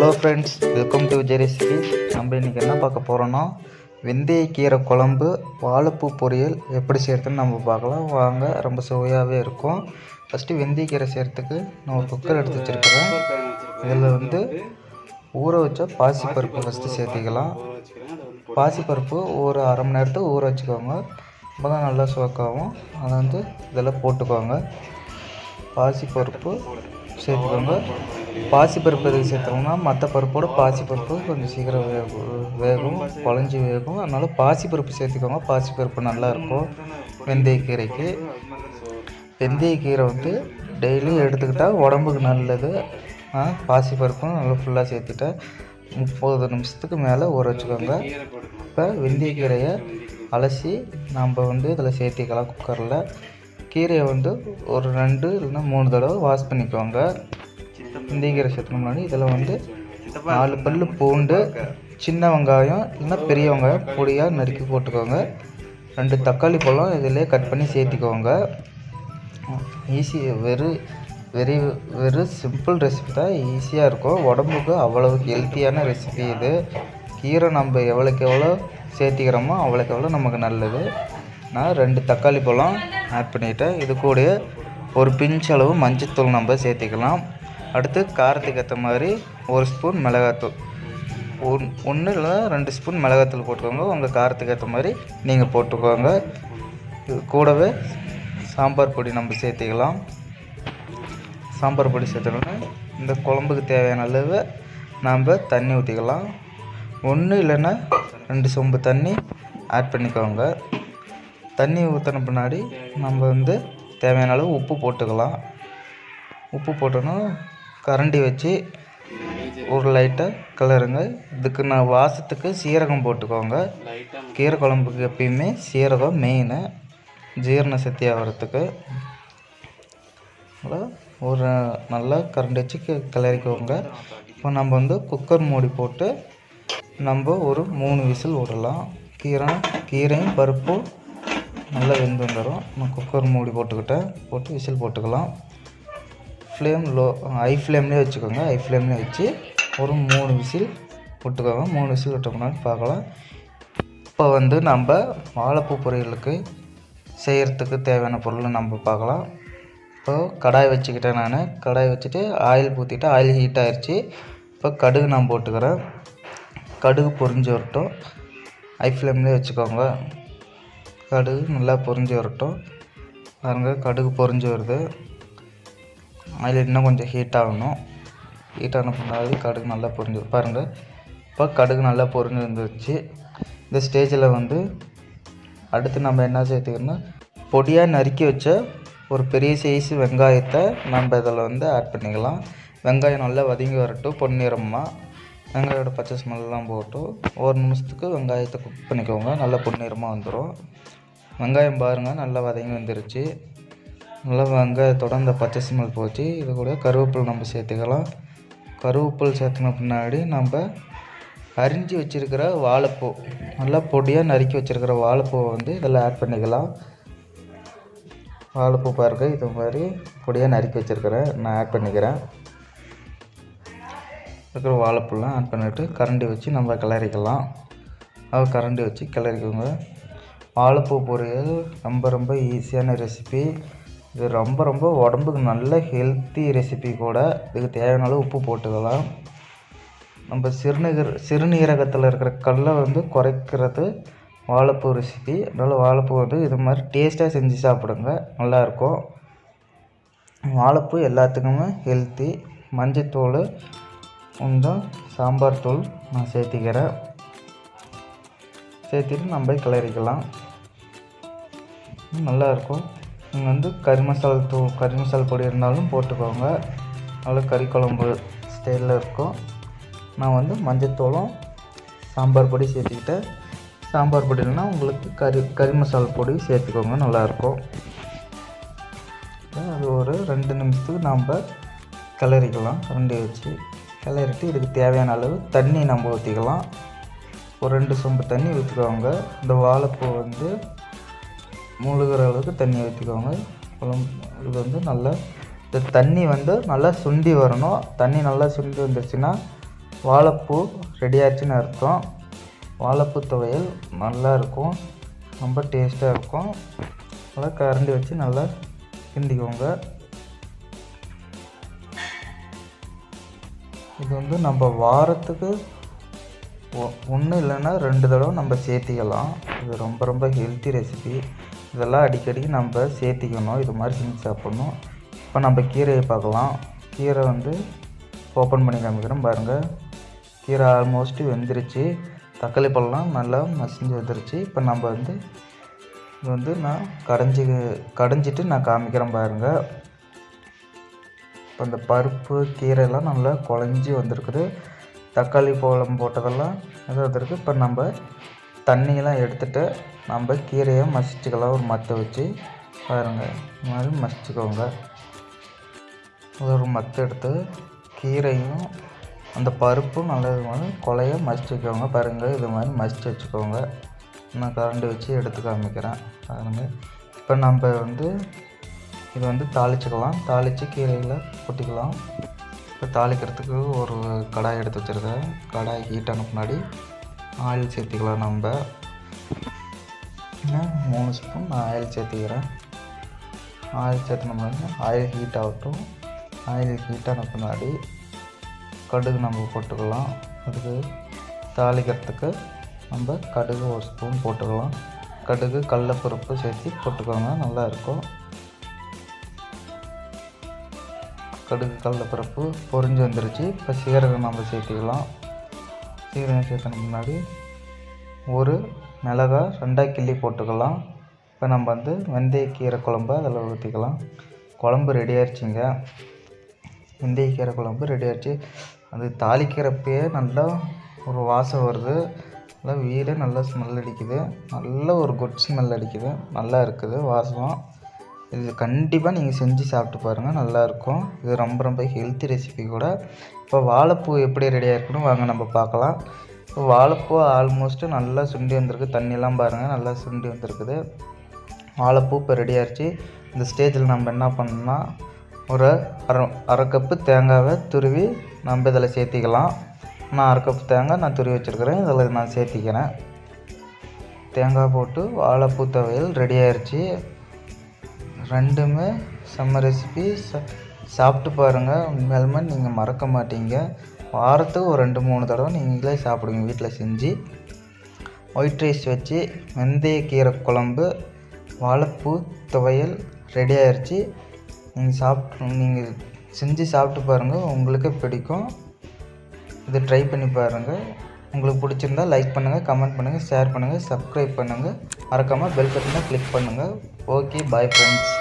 Hello friends welcome to recipe நம்ம இன்றைக்கி என்ன பார்க்க போகிறோன்னா வெந்தயக்கீரை குழம்பு வாழைப்பூ பொரியல் எப்படி செய்கிறதுன்னு நம்ம பார்க்கலாம். வாங்க ரொம்ப சுவையாகவே இருக்கும். ஃபஸ்ட்டு வெந்தயக்கீரை செய்கிறதுக்கு நான் ஒரு குக்கர் எடுத்து வச்சுருக்கிறேன். இதில் வந்து ஊற வச்ச பாசிப்பருப்பு ஃபஸ்ட்டு சேர்த்திக்கலாம். பாசிப்பருப்பு ஒரு அரை மணி நேரத்துக்கு ஊற வச்சுக்கோங்க. அப்போ தான் நல்லா சுவக்காகும் அதை வந்து இதில் போட்டுக்கோங்க. பாசிப்பருப்பு சேர்த்துக்கோங்க. பாசிப்பருப்பு எதுக்கு சேர்த்தோம்னா மற்ற பருப்போட பாசிப்பருப்பு கொஞ்சம் சீக்கிரம் வேகும் வேகும் குழஞ்சி வேகும். அதனால் பாசிப்பருப்பு சேர்த்துக்கோங்க. பாசிப்பருப்பு நல்லாயிருக்கும் வெந்தயக்கீரைக்கு வெந்தயக்கீரை வந்து டெய்லியும் எடுத்துக்கிட்டால் உடம்புக்கு நல்லது. பாசிப்பருப்பும் நல்லா ஃபுல்லாக சேர்த்துட்டேன் முப்பது நிமிஷத்துக்கு மேலே ஊற வச்சுக்கோங்க. இப்போ வெந்தயக்கீரையை அலசி நம்ம வந்து இதில் சேர்த்திக்கலாம் குக்கரில் கீரையை வந்து ஒரு ரெண்டு இல்லைன்னா மூணு தடவை வாஷ் பண்ணிக்கோங்க. இந்திங்கிற சேர்த்துன முன்னாடி இதில் வந்து நாலு பல் பூண்டு சின்ன வெங்காயம் இல்லைன்னா பெரிய வெங்காயம் பொடியாக நறுக்கி போட்டுக்கோங்க. ரெண்டு தக்காளி பழம் இதிலே கட் பண்ணி சேர்த்திக்கோங்க. ஈஸி வெறு வெரி வெறும் சிம்பிள் ரெசிபி தான் ஈஸியாக இருக்கும். உடம்புக்கு அவ்வளவுக்கு ஹெல்த்தியான ரெசிபி இது. கீரை நம்ம எவ்வளோக்கு எவ்வளோ சேர்த்திக்கிறோமோ அவ்வளோக்கு எவ்வளோ நமக்கு நல்லது. நான் ரெண்டு தக்காளி பழம் ஆட் பண்ணிட்டேன். இது கூட ஒரு பிஞ்ச் அளவு மஞ்சத்தூள் நம்ம சேர்த்திக்கலாம். அடுத்து காரத்துக்கு ஏற்ற மாதிரி ஒரு ஸ்பூன் மிளகாத்தூள். ஒன் ஒன்று இல்லை ரெண்டு ஸ்பூன் மிளகாத்தூள் போட்டுக்கோங்க. உங்கள் காரத்துக்கு ஏற்ற மாதிரி நீங்கள் போட்டுக்கோங்க. இது கூடவே சாம்பார் பொடி நம்ம சேர்த்துக்கலாம். சாம்பார் பொடி சேர்த்துக்கோங்க. இந்த குழம்புக்கு தேவையான அளவு நாம் தண்ணி ஊற்றிக்கலாம் ஒன்று இல்லைன்னா ரெண்டு சொம்பு தண்ணி ஆட் பண்ணிக்கோங்க. தண்ணி ஊற்றின பின்னாடி நம்ம வந்து தேவையான அளவு உப்பு போட்டுக்கலாம். உப்பு போட்டோன்னா கரண்டி வச்சு ஒரு லைட்டாக கிளறுங்க இதுக்கு நான் வாசத்துக்கு சீரகம் போட்டுக்கோங்க. கீரை குழம்புக்கு எப்பயுமே சீரகம் மெயினு ஜீரண சக்தி ஆகிறதுக்கு ஒரு நல்லா கரண்டி வச்சு கி- கிளறிக்கோங்க. இப்போ நம்ம வந்து குக்கர் மூடி போட்டு நம்ம ஒரு மூணு விசில் விடலாம். கீரை கீரையும் பருப்பும் நல்லா வெந்து வந்துடும் நான் குக்கர் மூடி போட்டுக்கிட்டேன். போட்டு விசில் போட்டுக்கலாம். ஃப்ளேம் லோ ஹை ஃப்ளேம்லேயே வச்சுக்கோங்க. ஹை ஃப்ளேம்லேயே வச்சு ஒரு மூணு விசில் விட்டுக்கோங்க மூணு விசில் விட்டோம்னா பார்க்கலாம். இப்போ வந்து நம்ம வாழைப்பூ பொரியலுக்கு செய்கிறதுக்கு தேவையான பொருள் நம்ம பார்க்கலாம். இப்போ கடாய் வச்சுக்கிட்டேன் நான். கடாய் வச்சுட்டு ஆயில் ஊற்றிட்டு ஆயில் ஹீட் ஆயிடுச்சு இப்போ கடுகு நான் போட்டுக்கிறேன். கடுகு பொரிஞ்சு வரட்டும். ஹை ஃப்ளேம்லேயே வச்சுக்கோங்க. கடுகு நல்லா பொரிஞ்சு வரட்டும். பாருங்கள் கடுகு பொரிஞ்சு வருது. ஆயில் இன்னும் கொஞ்சம் ஹீட் ஆகணும். ஹீட் ஆன பின்னாடி கடுகு நல்லா பொரிஞ்சு பாருங்கள் இப்போ கடுகு நல்லா பொரிஞ்சு வந்துருச்சு. இந்த ஸ்டேஜில் வந்து அடுத்து நம்ம என்ன சேர்த்துக்கணும்னா பொடியாக நறுக்கி வச்ச ஒரு பெரிய சைஸ் வெங்காயத்தை நம்ம இதில் வந்து ஆட் பண்ணிக்கலாம். வெங்காயம் நல்லா வதங்கி வரட்டும் பொன்னிறமாக வெங்காயோட பச்சை ஸ்மெல்லாம் போட்டு ஒரு நிமிஷத்துக்கு வெங்காயத்தை குக் பண்ணிக்கோங்க. நல்லா பொன்னிறமாக வந்துடும் வெங்காயம் பாருங்கள் நல்லா வதங்கி வந்துருச்சு. நல்லா வெங்காயத்தோட அந்த பச்சை சிமல் போச்சு இது கூட கருவேப்பிலை நம்ம சேர்த்துக்கலாம். கருவேப்பில் சேர்த்துன பின்னாடி நம்ம அரிஞ்சு வச்சுருக்கிற வாழைப்பூ நல்லா பொடியாக நறுக்கி வச்சுருக்கிற வாழைப்பூவை வந்து இதில் ஆட் பண்ணிக்கலாம். வாழைப்பூ பாருங்க இது மாதிரி பொடியாக நறுக்கி வச்சுருக்கிறேன். நான் ஆட் பண்ணிக்கிறேன். இருக்கிற வாழைப்பூலாம் ஆட் பண்ணிவிட்டு கரண்டி வச்சு நம்ம கிளறிக்கலாம். அது கரண்டி வச்சு கிளறிக்கோங்க. வாழைப்பூ பொரியல் ரொம்ப ரொம்ப ஈஸியான ரெசிபி இது ரொம்ப ரொம்ப உடம்புக்கு நல்ல ஹெல்த்தி ரெசிபி கூட. இதுக்கு தேவையான அளவு உப்பு போட்டுக்கலாம். நம்ம சிறுநீர் சிறுநீரகத்தில் இருக்கிற கல்லை வந்து குறைக்கிறது வாழைப்பூ ரெசிபி அதனால் வாழைப்பூ வந்து இது மாதிரி டேஸ்ட்டாக செஞ்சு சாப்பிடுங்க. நல்லாயிருக்கும் வாழைப்பூ எல்லாத்துக்குமே ஹெல்த்தி மஞ்சத்தூள் கொஞ்சம் சாம்பார் தூள் நான் சேர்த்திக்கிறேன். சேர்த்திட்டு நம்ம கிளறிக்கலாம். நல்லாயிருக்கும் நீங்கள் வந்து கறி மசாலா தூ கறி மசாலா பொடி இருந்தாலும் போட்டுக்கோங்க. நல்லா கறி குழம்பு ஸ்டைலில் இருக்கும். நான் வந்து மஞ்சத்தூளும் சாம்பார் பொடி சேர்த்துக்கிட்டேன் சாம்பார் பொடி இல்லைன்னா உங்களுக்கு கறி கறி மசாலா பொடி சேர்த்துக்கோங்க நல்லாயிருக்கும். அது ஒரு ரெண்டு நிமிஷத்துக்கு நம்ம கிளறிக்கலாம். ரெண்டு வச்சு கிளறிட்டு இதுக்கு தேவையான அளவு தண்ணி நம்ம ஊற்றிக்கலாம் ஒரு ரெண்டு சொம்பு தண்ணி ஊற்றிக்கோங்க இந்த வாழைப்பூ வந்து முழுகிற அளவுக்கு தண்ணி ஊற்றிக்கோங்க குழம்பு இது வந்து நல்லா இந்த தண்ணி வந்து நல்லா சுண்டி வரணும். தண்ணி நல்லா சுண்டி வந்துருச்சுன்னா வாழைப்பூ ரெடியாச்சுன்னு அர்த்தம். வாழைப்பூ துவையல் நல்லா இருக்கும். ரொம்ப டேஸ்ட்டாக இருக்கும். நல்லா கரண்டி வச்சு நல்லா கிண்டிக்கோங்க. இது வந்து நம்ம வாரத்துக்கு ஒன்று இல்லைன்னா ரெண்டு தடவை நம்ம சேர்த்திக்கலாம். இது ரொம்ப ரொம்ப ஹெல்த்தி ரெசிபி இதெல்லாம் அடிக்கடி நம்ம சேர்த்திக்கணும். இது மாதிரி செஞ்சு சாப்பிட்ணும். இப்போ நம்ம கீரையை பார்க்கலாம். கீரை வந்து ஓப்பன் பண்ணி காமிக்கிறோம் பாருங்கள் கீரை ஆல்மோஸ்ட் வெந்துருச்சு. தக்காளி பழம்லாம் நல்லா மசிஞ்சு வந்துருச்சு. இப்போ நம்ம வந்து இது வந்து நான் கடைஞ்சி கடைஞ்சிட்டு நான் காமிக்கிறேன் பாருங்கள் இப்போ இந்த பருப்பு கீரைலாம் நல்லா குழஞ்சி வந்திருக்குது. தக்காளி பழம் போட்டதெல்லாம் இது வந்திருக்கு இப்போ நம்ம தண்ணியெல்லாம் எடுத்துகிட்டு நம்ம கீரையை மசிச்சுக்கலாம். ஒரு மத்தை வச்சு பாருங்கள் இந்த மாதிரி மசிச்சுக்கோங்க. ஒரு மத்தை எடுத்து கீரையும் அந்த பருப்பும் நல்லது மாதிரி கொலைய மசிச்சு வைக்கோங்க பாருங்கள் இது மாதிரி மசிச்சு வச்சுக்கோங்க. நான் கரண்டி வச்சு எடுத்து காமிக்கிறேன். பாருங்கள் இப்போ நம்ம வந்து இது வந்து தாளிச்சுக்கலாம். தாளித்து கீரையில் கொட்டிக்கலாம். இப்போ தாளிக்கிறதுக்கு ஒரு கடாய் எடுத்து வச்சுருக்கேன். கடாய் ஹீட் ஆன முன்னாடி ஆயில் சேர்த்திக்கலாம் நம்ம. மூணு ஸ்பூன் நான் ஆயில் சேர்த்திக்கிறேன். ஆயில் சேர்த்துனோம்னா ஆயில் ஹீட் ஆகட்டும். ஆயில் ஹீட் ஆன பின்னாடி கடுகு நம்ம போட்டுக்கலாம். அதுக்கு தாளிக்கிறதுக்கு நம்ம கடுகு ஒரு ஸ்பூன் போட்டுக்கலாம். கடுகு கடலப்பருப்பு சேர்த்து போட்டுக்கோங்க நல்லாயிருக்கும். கடுகு கடலப்பருப்பு பொறிஞ்சு வந்துருச்சு. இப்போ சீரகம் நம்ம சேர்த்திக்கலாம். சீரகம் சேர்த்தன முன்னாடி ஒரு மிளகா ரெண்டாக கிள்ளி போட்டுக்கலாம். இப்போ நம்ம வந்து வெந்தயக்கீரை குழம்பு அதில் ஊற்றிக்கலாம். குழம்பு ரெடி ஆயிடுச்சுங்க. வெந்தயக்கீரை குழம்பு ரெடி ஆயிடுச்சு. அது தாளிக்கிறப்பயே நல்லா ஒரு வாசம் வருது. நல்லா வீடே நல்லா ஸ்மெல் அடிக்குது. நல்ல ஒரு குட் ஸ்மெல் அடிக்குது. நல்லா இருக்குது வாசம். இது கண்டிப்பாக நீங்கள் செஞ்சு சாப்பிட்டு பாருங்கள் நல்லாயிருக்கும். இது ரொம்ப ரொம்ப ஹெல்த்தி ரெசிபி கூட. இப்போ வாழைப்பூ எப்படி ரெடியாக இருக்குன்னு வாங்க நம்ம பார்க்கலாம். இப்போ வாழைப்பூ ஆல்மோஸ்ட்டு நல்லா சுண்டி வந்திருக்கு. தண்ணியெல்லாம் பாருங்கள் நல்லா சுண்டி வந்திருக்குது. வாழைப்பூ இப்போ ரெடியாகிடுச்சு இந்த ஸ்டேஜில் நம்ம என்ன பண்ணோம்னா ஒரு அரை அரை கப்பு தேங்காவை துருவி நம்ம இதில் சேர்த்திக்கலாம். நான் அரை கப்பு தேங்காய் நான் துருவி வச்சுருக்கிறேன். இதில் நான் சேர்த்திக்கிறேன். தேங்காய் போட்டு வாழைப்பூ துவையல் ரெடி ஆயிடுச்சு ரெண்டுமே செம்ம ரெசிபி சாப்பிட்டு பாருங்கள் உண்மையாலுமே நீங்கள் மறக்க மாட்டீங்க. வாரத்துக்கு ஒரு ரெண்டு மூணு தடவை நீங்களே சாப்பிடுங்க வீட்டில் செஞ்சு. ஒயிட் ரைஸ் வச்சு வெந்தய கீரை குழம்பு வாழைப்பூ துவையல் ரெடி ஆயிடுச்சு நீங்கள் சாப்பிட்டு நீங்கள் செஞ்சு சாப்பிட்டு பாருங்கள் உங்களுக்கே பிடிக்கும். இதை ட்ரை பண்ணி பாருங்கள் உங்களுக்கு பிடிச்சிருந்தா லைக் பண்ணுங்கள் கமெண்ட் பண்ணுங்கள் ஷேர் பண்ணுங்கள் சப்ஸ்கிரைப் பண்ணுங்கள் மறக்காமல் பெல் பட்டனை கிளிக் பண்ணுங்கள் ஓகே பாய் ஃப்ரெண்ட்ஸ்